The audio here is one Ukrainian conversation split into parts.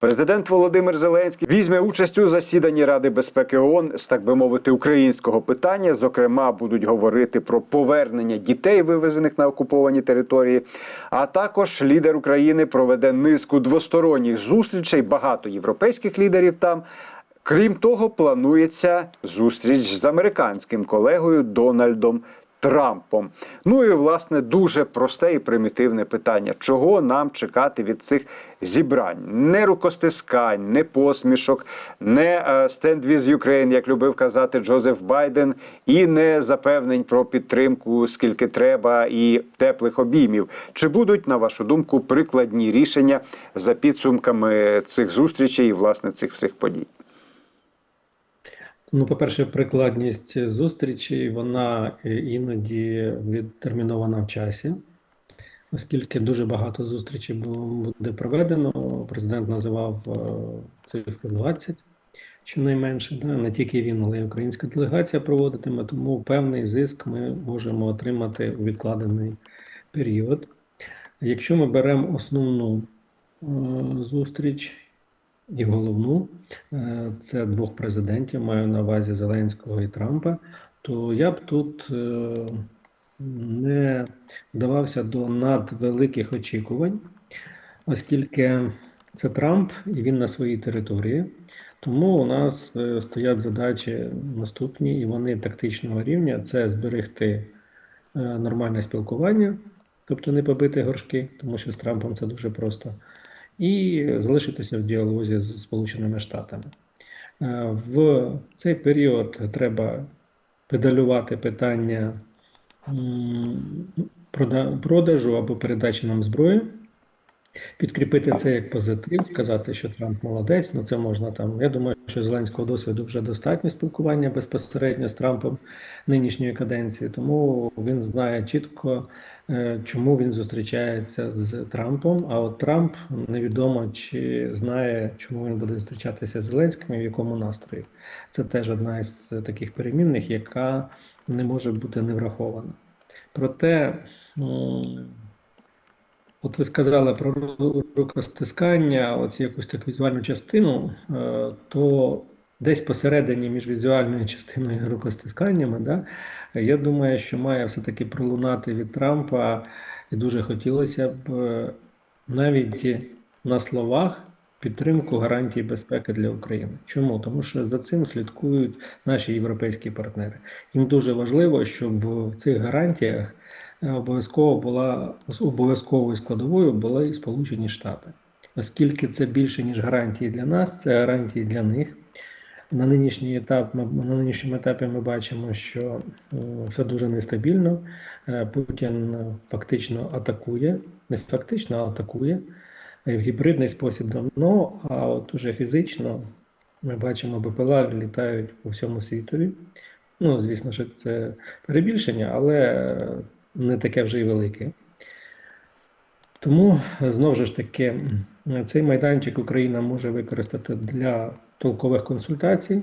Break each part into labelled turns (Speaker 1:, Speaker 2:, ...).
Speaker 1: Президент Володимир Зеленський візьме участь у засіданні Ради безпеки ООН з так би мовити українського питання. Зокрема, будуть говорити про повернення дітей, вивезених на окуповані території. А також лідер України проведе низку двосторонніх зустрічей. Багато європейських лідерів там. Крім того, планується зустріч з американським колегою Дональдом Трампом. Ну і власне дуже просте і примітивне питання: чого нам чекати від цих зібрань? Не рукостискань, не посмішок, не е, «Stand with Ukraine», як любив казати Джозеф Байден, і не запевнень про підтримку, скільки треба, і теплих обіймів. Чи будуть, на вашу думку, прикладні рішення за підсумками цих зустрічей і власне цих всіх подій?
Speaker 2: Ну, по-перше, прикладність зустрічі, вона е, іноді відтермінована в часі, оскільки дуже багато зустрічей буде проведено. Президент називав е, цифру 20, щонайменше, да? не тільки він, але й українська делегація проводитиме, тому певний зиск ми можемо отримати у відкладений період. Якщо ми беремо основну е, зустріч і головну, е, це двох президентів, маю на увазі Зеленського і Трампа, то я б тут е, не вдавався до надвеликих очікувань, оскільки це Трамп і він на своїй території. Тому у нас е, стоять задачі наступні, і вони тактичного рівня: це зберегти нормальне спілкування, тобто не побити горшки, тому що з Трампом це дуже просто і залишитися в діалозі з Сполученими Штатами. Е, В цей період треба педалювати питання продажу або передачі нам зброї, підкріпити це як позитив, сказати, що Трамп молодець. Ну це можна там. Я думаю, що Зеленського досвіду вже достатньо спілкування безпосередньо з Трампом нинішньої каденції, тому він знає чітко, е, чому він зустрічається з Трампом. А от Трамп невідомо чи знає, чому він буде зустрічатися з Зеленським і в якому настрої. Це теж одна із таких перемінних, яка не може бути не врахована. Проте. От ви сказали про рукостискання, оці якусь так візуальну частину, е, то десь посередині між візуальною частиною і рукостисканнями, да, я думаю, що має все-таки пролунати від Трампа, і дуже хотілося б е, навіть на словах підтримку гарантій безпеки для України. Чому? Тому що за цим слідкують наші європейські партнери. Їм дуже важливо, щоб в цих гарантіях обов'язково була обов'язковою складовою були і Сполучені Штати, оскільки це більше ніж гарантії для нас, це гарантії для них. На нинішній етап на нинішньому етапі ми бачимо, що е, все дуже нестабільно. Е, Путін е, фактично атакує, не фактично, а атакує е, в гібридний спосіб давно, а от уже фізично ми бачимо, БПЛА літають по всьому світові. Ну, звісно, що це перебільшення, але е, не таке вже й велике. Тому знову ж таки, цей майданчик Україна може використати для толкових консультацій,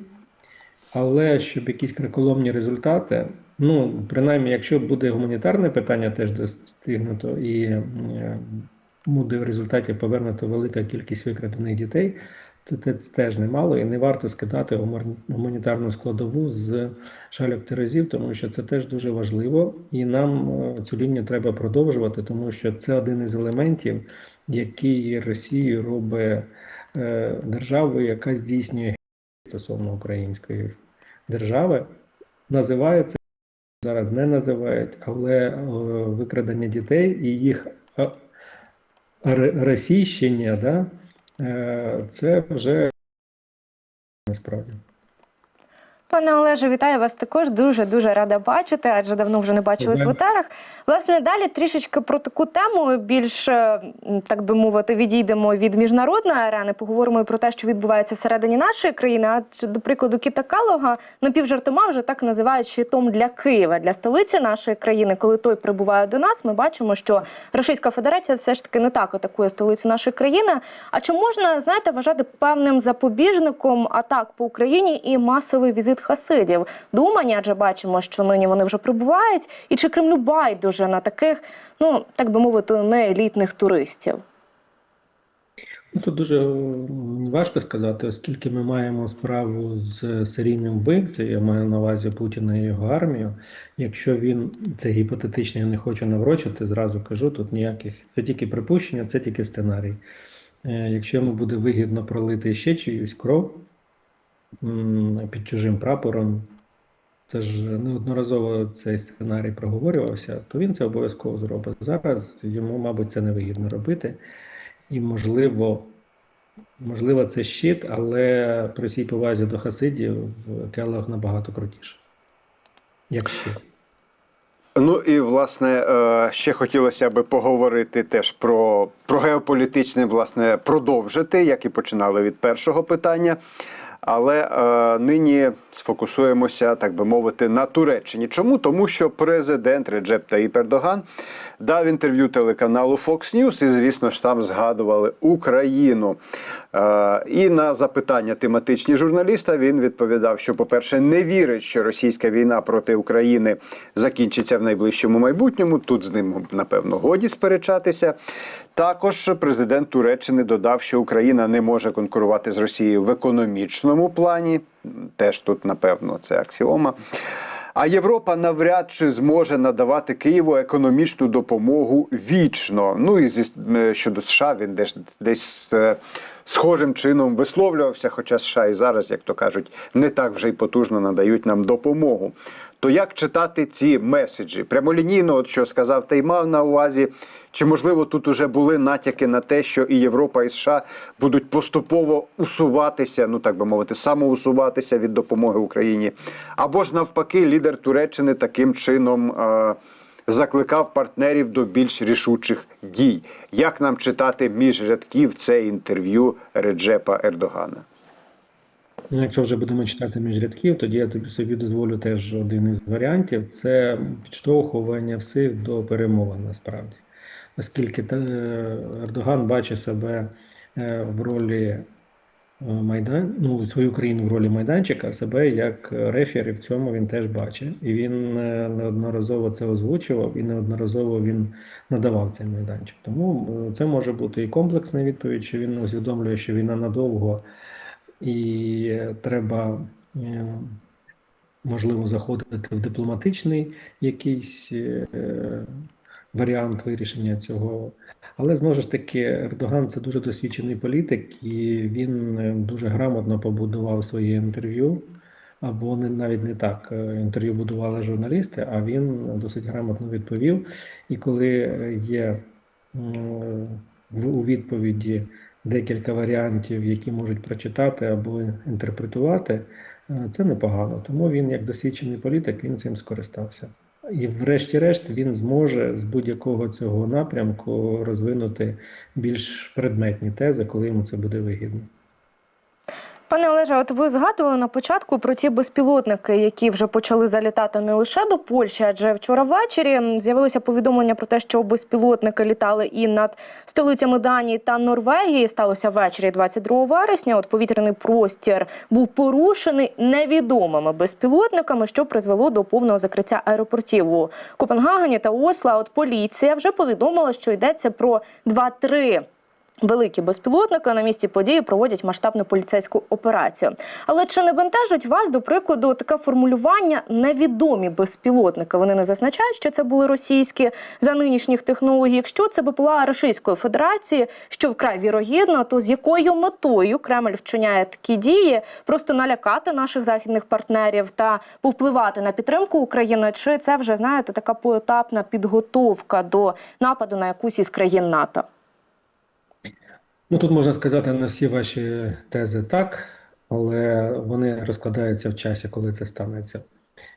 Speaker 2: але щоб якісь криколомні результати, ну, принаймні, якщо буде гуманітарне питання теж достигнуто і е, буде в результаті повернуто велика кількість викрадених дітей, теж немало і не варто скидати гуманітарну складову з шальок терезів, тому що це теж дуже важливо, і нам е, цю лінію треба продовжувати, тому що це один із елементів, який Росію робить е, державою, яка здійснює стосовно української держави. Називають це зараз не називають, але е, викрадення дітей і їх російщення, да, це вже насправді.
Speaker 3: Пане Олеже, вітаю вас також. Дуже дуже рада бачити, адже давно вже не бачились в етерах. Власне, далі трішечки про таку тему більш е, так би мовити, відійдемо від міжнародної арени. Поговоримо і про те, що відбувається всередині нашої країни. Адже, до прикладу, Кіта Калога напівжартома вже так називають щитом для Києва, для столиці нашої країни. Коли той прибуває до нас, ми бачимо, що Російська Федерація все ж таки не так атакує столицю нашої країни. А чи можна знаєте вважати певним запобіжником атак по Україні і масовий візит хасидів? Думані, адже бачимо, що нині вони вже прибувають, і чи Кремлю байдуже на таких, ну так би мовити, не елітних туристів?
Speaker 2: Ну, Тут дуже важко сказати, оскільки ми маємо справу з серійним вбивцею, я маю на увазі Путіна і його армію. Якщо він це гіпотетично, я не хочу наврочити, зразу кажу, тут ніяких це тільки припущення, це тільки сценарій. Е, Якщо йому буде вигідно пролити ще чиюсь кров під чужим прапором, це ж неодноразово цей сценарій проговорювався, то він це обов'язково зробить. Зараз йому, мабуть, це не вигідно робити. І, можливо, можливо, це щит, але при всій повазі до хасидів Келлог набагато крутіше. Як щит.
Speaker 1: Ну і власне е, ще хотілося би поговорити теж про, про геополітичне, власне, продовжити, як і починали від першого питання. Але е, нині сфокусуємося, так би мовити, на Туреччині. Чому? Тому що президент Реджеп Таїп Ердоган дав інтерв'ю телеканалу Fox News, і, звісно ж, там згадували Україну. Е, і на запитання тематичні журналіста він відповідав, що, по-перше, не вірить, що російська війна проти України закінчиться в найближчому майбутньому. Тут з ним, напевно, годі сперечатися. Також президент Туреччини додав, що Україна не може конкурувати з Росією в економічному плані. Теж тут, напевно, це аксіома. А Європа навряд чи зможе надавати Києву економічну допомогу вічно. Ну і зі е, щодо США він десь десь е, схожим чином висловлювався. Хоча США і зараз, як то кажуть, не так вже й потужно надають нам допомогу. То як читати ці меседжі? Прямолінійно, от що сказав Теймав на увазі, чи можливо тут уже були натяки на те, що і Європа, і США будуть поступово усуватися, ну так би мовити, самоусуватися від допомоги Україні? Або ж навпаки, лідер Туреччини таким чином е- закликав партнерів до більш рішучих дій. Як нам читати між рядків це інтерв'ю Реджепа Ердогана?
Speaker 2: Ну, якщо вже будемо читати між рядків, тоді я тобі собі дозволю теж один із варіантів це підштовхування всіх до перемовин насправді. Оскільки е, Ердоган бачить себе е, в ролі майдан, ну, свою країну в ролі майданчика, себе як рефері в цьому він теж бачить. І він е, неодноразово це озвучував, і неодноразово він надавав цей майданчик. Тому е, це може бути і комплексна відповідь, що він усвідомлює, що війна надовго і е, треба, е, можливо, заходити в дипломатичний якийсь е, варіант вирішення цього. Але знову ж таки, Ердоган це дуже досвідчений політик, і він е, дуже грамотно побудував своє інтерв'ю. Або не навіть не так. Е, Інтерв'ю будували журналісти, а він досить грамотно відповів. І коли е, є в у відповіді декілька варіантів, які можуть прочитати або інтерпретувати, це непогано. Тому він, як досвідчений політик, він цим скористався. І врешті-решт він зможе з будь-якого цього напрямку розвинути більш предметні тези, коли йому це буде вигідно.
Speaker 3: Пане Олеже, от ви згадували на початку про ті безпілотники, які вже почали залітати не лише до Польщі, адже вчора ввечері з'явилося повідомлення про те, що безпілотники літали і над столицями Данії та Норвегії. Сталося ввечері 22 вересня. От повітряний простір був порушений невідомими безпілотниками, що призвело до повного закриття аеропортів у Копенгагені та Осло. От поліція вже повідомила, що йдеться про 2-3 Великі безпілотники на місці події проводять масштабну поліцейську операцію. Але чи не бентежить вас, до прикладу, таке формулювання невідомі безпілотники? Вони не зазначають, що це були російські за нинішніх технологій. Якщо це БПЛА Російської Федерації, що вкрай вірогідно, то з якою метою Кремль вчиняє такі дії, просто налякати наших західних партнерів та повпливати на підтримку України? Чи це вже знаєте така поетапна підготовка до нападу на якусь із країн НАТО?
Speaker 2: Ну тут можна сказати на всі ваші тези так, але вони розкладаються в часі, коли це станеться.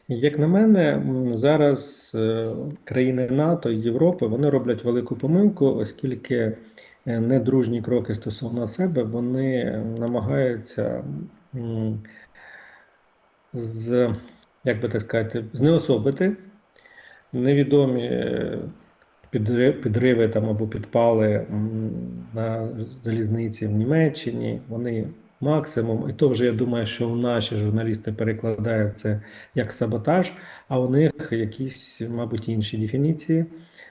Speaker 2: Як на мене, зараз е, країни НАТО і Європи вони роблять велику помилку, оскільки е, недружні кроки стосовно себе вони намагаються з, як би так сказати, знеособити невідомі е, підриви там або підпали на залізниці в Німеччині. Вони максимум, і то вже я думаю, що наші журналісти перекладають це як саботаж, а у них якісь, мабуть, інші дефініції.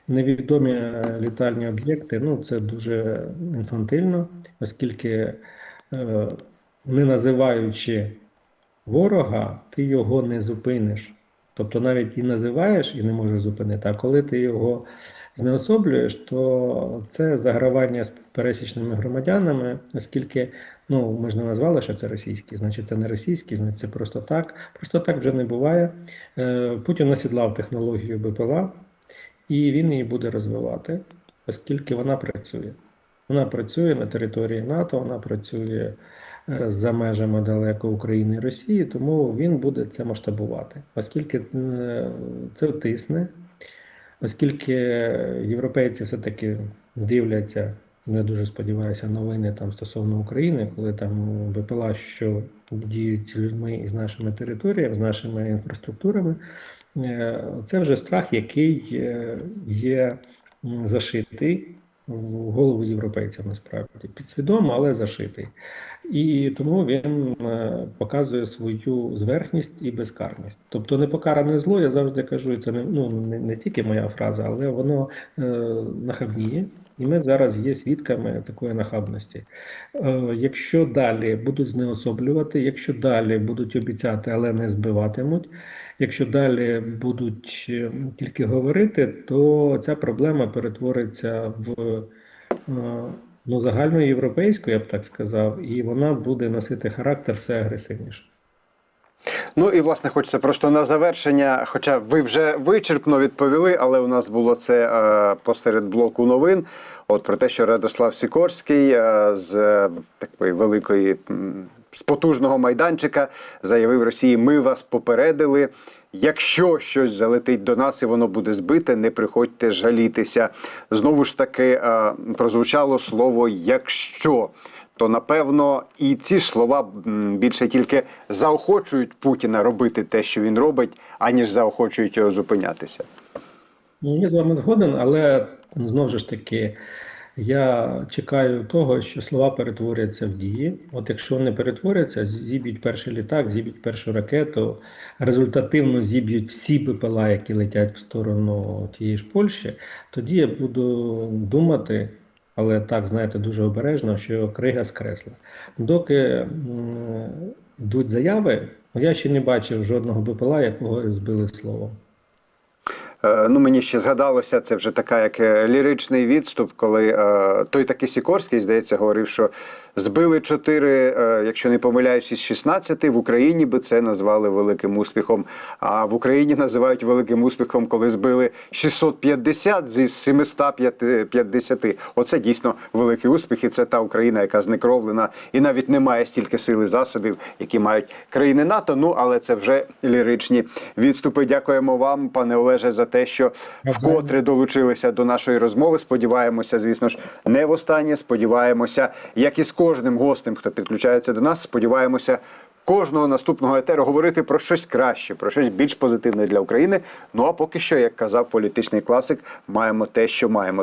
Speaker 2: невідомі е, літальні об'єкти, ну це дуже інфантильно, оскільки е, не називаючи ворога, ти його не зупиниш. Тобто навіть і називаєш і не можеш зупинити. А коли ти його знеособлюєш, то це загравання з пересічними громадянами, оскільки ну ми ж не назвали, що це російський, значить це не російський, значить це просто так. Просто так вже не буває. Е, Путін насідлав технологію БПЛА, і він її буде розвивати, оскільки вона працює. Вона працює на території НАТО, вона працює за межами далеко України і Росії, тому він буде це масштабувати, оскільки е, це тисне, оскільки європейці все-таки дивляться, я дуже сподіваюся, новини там стосовно України, коли там БПЛА, що діють людьми і з нашими територіями, з нашими інфраструктурами, е, це вже страх, який е, є зашитий в голову європейців насправді підсвідомо, але зашитий. І тому він е, показує свою зверхність і безкарність. Тобто непокаране зло, я завжди кажу, це не, ну, не, не тільки моя фраза, але воно е, нахабніє. І ми зараз є свідками такої нахабності. Е, якщо далі будуть знеособлювати, якщо далі будуть обіцяти, але не збиватимуть, якщо далі будуть е, тільки говорити, то ця проблема перетвориться в е, ну, загальноєвропейську, я б так сказав, і вона буде носити характер все агресивніше.
Speaker 1: Ну і власне хочеться просто на завершення. Хоча ви вже вичерпно відповіли, але у нас було це е, посеред блоку новин. От про те, що Радослав Сікорський е, з е, такої великої з потужного майданчика заявив Росії: Ми вас попередили. Якщо щось залетить до нас і воно буде збите, не приходьте жалітися. Знову ж таки е, прозвучало слово якщо. То напевно і ці слова більше тільки заохочують Путіна робити те, що він робить, аніж заохочують його зупинятися.
Speaker 2: Ну, я з вами згоден, але знову ж таки, я чекаю того, що слова перетворяться в дії. От якщо вони перетворяться, зіб'ють перший літак, зіб'ють першу ракету, результативно зіб'ють всі БПЛА, які летять в сторону тієї ж Польщі, тоді я буду думати, але так, знаєте, дуже обережно, що крига скресла. Доки йдуть заяви, я ще не бачив жодного БПЛА, якого збили словом.
Speaker 1: Е, Ну, мені ще згадалося, це вже така як е, ліричний відступ, коли е, той такий Сікорський, здається, говорив, що збили чотири, е, якщо не помиляюсь, із 16, в Україні би це назвали великим успіхом. А в Україні називають великим успіхом, коли збили 650 зі 750. Оце дійсно великий успіх, і це та Україна, яка знекровлена і навіть не має стільки сили засобів, які мають країни НАТО. Ну але це вже ліричні відступи. Дякуємо вам, пане Олеже, за те, що вкотре долучилися до нашої розмови. Сподіваємося, звісно ж, не востаннє. Сподіваємося, як і з кожним гостем, хто підключається до нас. Сподіваємося. Кожного наступного етеру говорити про щось краще, про щось більш позитивне для України. Ну а поки що, як казав політичний класик, маємо те, що маємо.